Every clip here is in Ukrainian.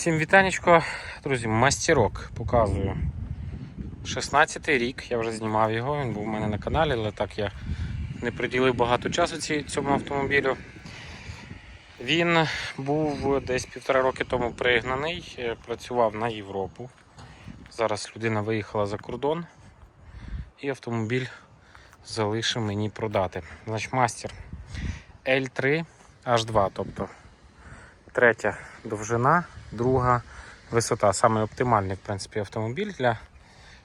Всім вітанечко, друзі, мастерок показую. 16-й рік, я вже знімав його, він був у мене на каналі, але так я не приділив багато часу цьому автомобілю. Він був десь півтора роки тому пригнаний, е, працював на Європу. Зараз людина виїхала за кордон і автомобіль залишив мені продати. Значить, мастер L3 H2, тобто третя довжина, друга висота. Саме оптимальний, в принципі, автомобіль для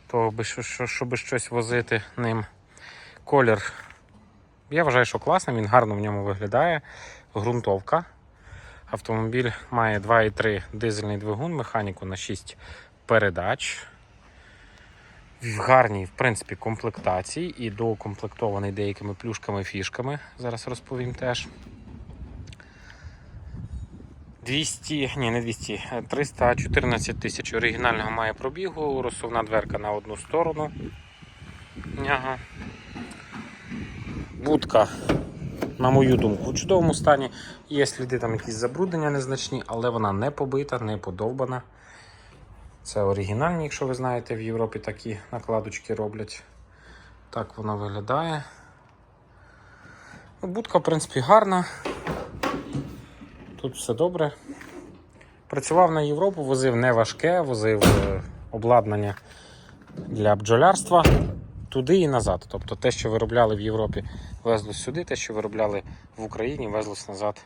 того, щоб щось возити ним. Колір. Я вважаю, що класний, він гарно в ньому виглядає. Грунтовка. Автомобіль має 2,3 дизельний двигун, механіку на 6 передач. В гарній, в принципі, комплектації і доукомплектований деякими плюшками фішками. Зараз розповім теж. 200, ні, не 200, е, 314 тисяч оригінального має пробігу, розсувна дверка на одну сторону. Ага. Будка, на мою думку, у чудовому стані. Є сліди там якісь забруднення незначні, але вона не побита, не подовбана. Це оригінальні, якщо ви знаєте, в Європі такі накладочки роблять. Так вона виглядає. Ну, Будка, в принципі, гарна. Тут все добре. Працював на Європу, возив не важке, возив е, обладнання для бджолярства туди і назад. Тобто те, що виробляли в Європі, везлось сюди, те, що виробляли в Україні, везлось назад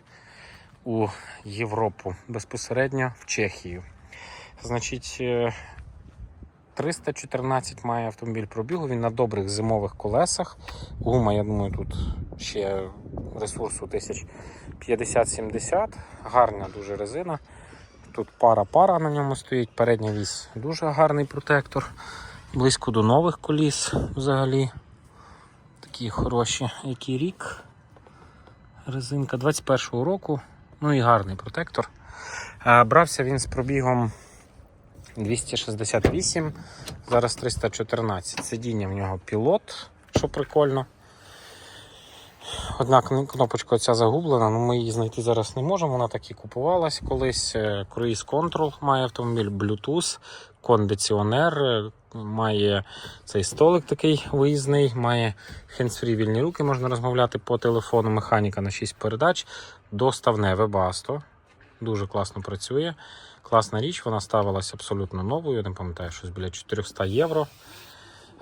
у Європу, безпосередньо в Чехію. Значить, е, 314 має автомобіль пробігу, він на добрих зимових колесах. Гума, я думаю, тут ще ресурсу тисяч 50-70. Гарна дуже резина. Тут пара-пара на ньому стоїть. Передня вісь дуже гарний протектор. Близько до нових коліс взагалі. Такі хороші. Який рік. Резинка 21-го року. Ну і гарний протектор. Е, Брався він з пробігом 268, зараз 314. Сидіння в нього пілот, що прикольно. Одна кнопочка ця загублена, ну ми її знайти зараз не можемо. Вона так і купувалась колись. Е, Cruise Control має автомобіль, Bluetooth, кондиціонер, е, має цей столик такий виїзний, має hands-free вільні руки, можна розмовляти по телефону, механіка на 6 передач, доставне Webasto. Дуже класно працює. Класна річ, вона ставилася абсолютно новою, не пам'ятаю, щось біля 400 євро.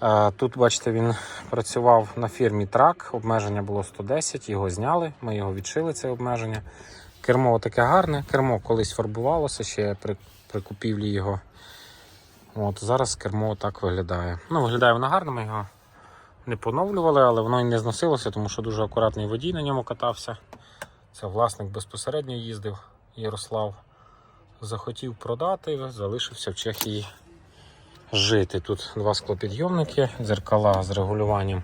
Е, Тут, бачите, він працював на фірмі Трак, обмеження було 110, його зняли, ми його відшили, це обмеження. Кермо таке гарне, кермо колись фарбувалося ще при, при купівлі його. От, зараз кермо так виглядає. Ну, виглядає воно гарно, ми його не поновлювали, але воно і не зносилося, тому що дуже акуратний водій на ньому катався. Це власник безпосередньо їздив, Ярослав. Захотів продати, залишився в Чехії жити. Тут два склопідйомники, дзеркала з регулюванням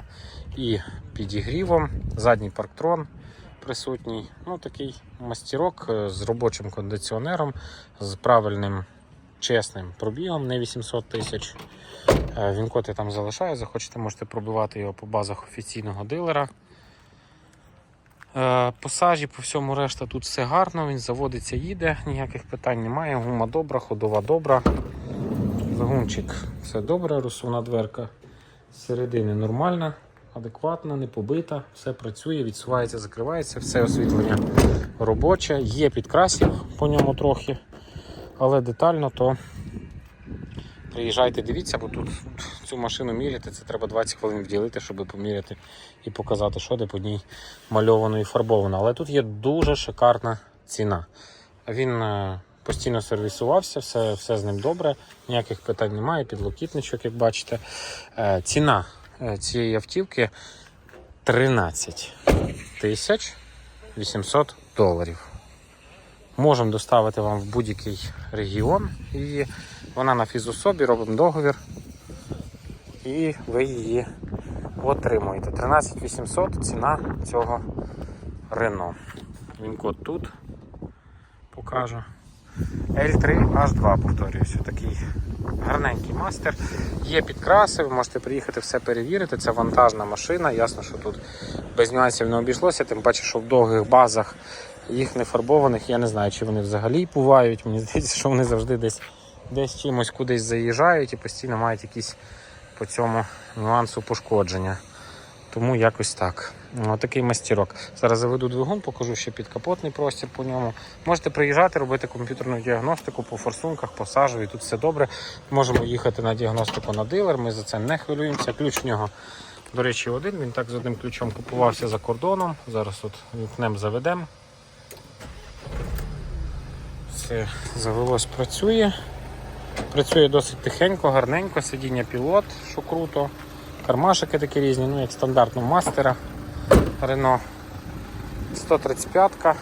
і підігрівом, задній парктрон присутній. Ну, такий мастерок е, з робочим кондиціонером, з правильним чесним пробігом, не 800 тисяч. Е, Він коти там залишає, захочете, можете пробивати його по базах офіційного дилера. Е, По сажі, по всьому решта тут все гарно, він заводиться, їде, ніяких питань немає. Гума добра, ходова добра. Двигунчик все добре, розсувна дверка середини нормальна, адекватна, не побита, все працює, відсувається, закривається, все освітлення робоче. Є підкрасів по ньому трохи, але детально то приїжджайте, дивіться, бо тут цю машину міряти, це треба 20 хвилин вділити, щоб поміряти і показати, що де по ній мальовано і фарбовано. Але тут є дуже шикарна ціна. Він е, постійно сервісувався, все, все з ним добре, ніяких питань немає, підлокітничок, як бачите. Е, Ціна е, цієї автівки 13 тисяч 800 доларів. Можемо доставити вам в будь-який регіон її. Вона на фізособі, робимо договір. І ви її отримуєте. 13 800 ціна цього Рено. Він код тут покажу. L3 H2, повторююся, такий гарненький мастер. Є підкраси, ви можете приїхати все перевірити. Це вантажна машина. Ясно, що тут без нюансів не обійшлося, тим паче, що в довгих базах їх не фарбованих, я не знаю, чи вони взагалі бувають. Мені здається, що вони завжди десь, десь чимось кудись заїжджають і постійно мають якісь по цьому нюансу пошкодження. Тому якось так. Ну, такий мастерок. Зараз заведу двигун, покажу ще підкапотний простір по ньому. Можете приїжджати, робити комп'ютерну діагностику по форсунках, по сажеві. Тут все добре. Можемо їхати на діагностику на дилер. Ми за це не хвилюємося. Ключ в нього, до речі, один. Він так з одним ключом купувався за кордоном. Зараз от вікнем заведемо. Все завелось, працює. Працює досить тихенько, гарненько, сидіння пілот, що круто. Кармашики такі різні, ну як стандартно мастера Рено 135-ка.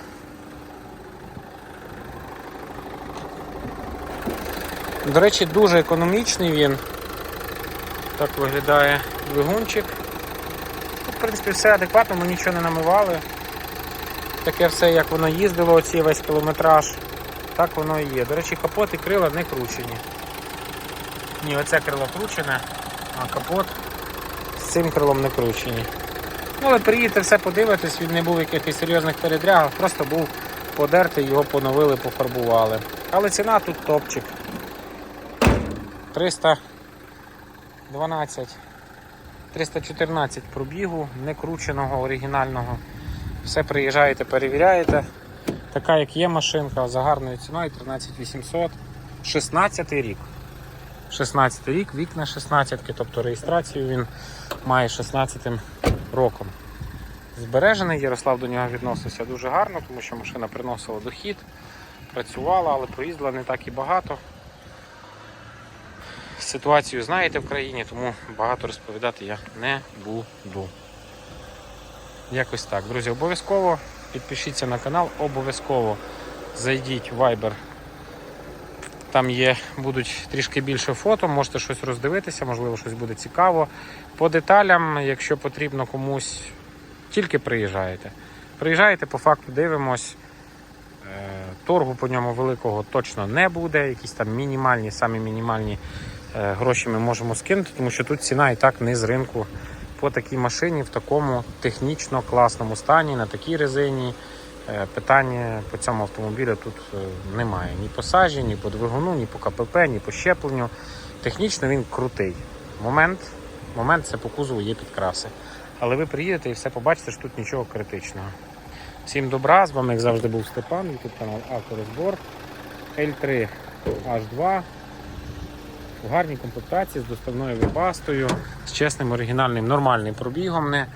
До речі, дуже економічний він. Так виглядає двигунчик. Ну, В принципі, все адекватно, ми нічого не намивали. Таке все, як воно їздило, оці весь кілометраж. Так воно і є. До речі, капот і крила не кручені. Ні, оце крило кручене, а капот з цим крилом не кручені. Ну, але приїдете все подивитись, він не був якихось серйозних передрягах, просто був подертий, його поновили, пофарбували. Але ціна тут топчик. 312, 314 пробігу, не крученого, оригінального. Все приїжджаєте, перевіряєте. Така як є машинка за гарною ціною 13800. 16 рік. 16 рік, вікна 16, тобто реєстрацію він має 16 роком. Збережений, Ярослав до нього відносився дуже гарно, тому що машина приносила дохід, працювала, але проїздила не так і багато. Ситуацію знаєте в країні, тому багато розповідати я не буду. Якось так. Друзі, обов'язково підпишіться на канал, обов'язково зайдіть в Viber. Там є, будуть трішки більше фото, можете щось роздивитися, можливо, щось буде цікаво. По деталям, якщо потрібно комусь, тільки приїжджаєте. Приїжджаєте, по факту дивимось. Е, Торгу по ньому великого точно не буде. Якісь там мінімальні, самі мінімальні е, гроші ми можемо скинути, тому що тут ціна і так не з ринку по такій машині в такому технічно класному стані, на такій резині. Е, Питання по цьому автомобілю тут е, немає. Ні по сажі, ні по двигуну, ні по КПП, ні по щепленню. Технічно він крутий. Момент, момент це по кузову є підкраси. Але ви приїдете і все побачите, що тут нічого критичного. Всім добра, з вами, як завжди, був Степан, YouTube канал Авторозбор. L3 H2 в гарній комплектації з доставною вибастою, з чесним оригінальним нормальним пробігом, не,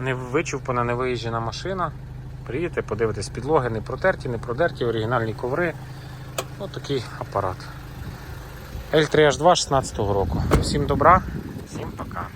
не вичувпана, не виїжджена машина. Приїдете, подивитесь підлоги, не протерті, не продерті, оригінальні коври. Ось такий апарат. L3H2 16 року. Всім добра, всім пока.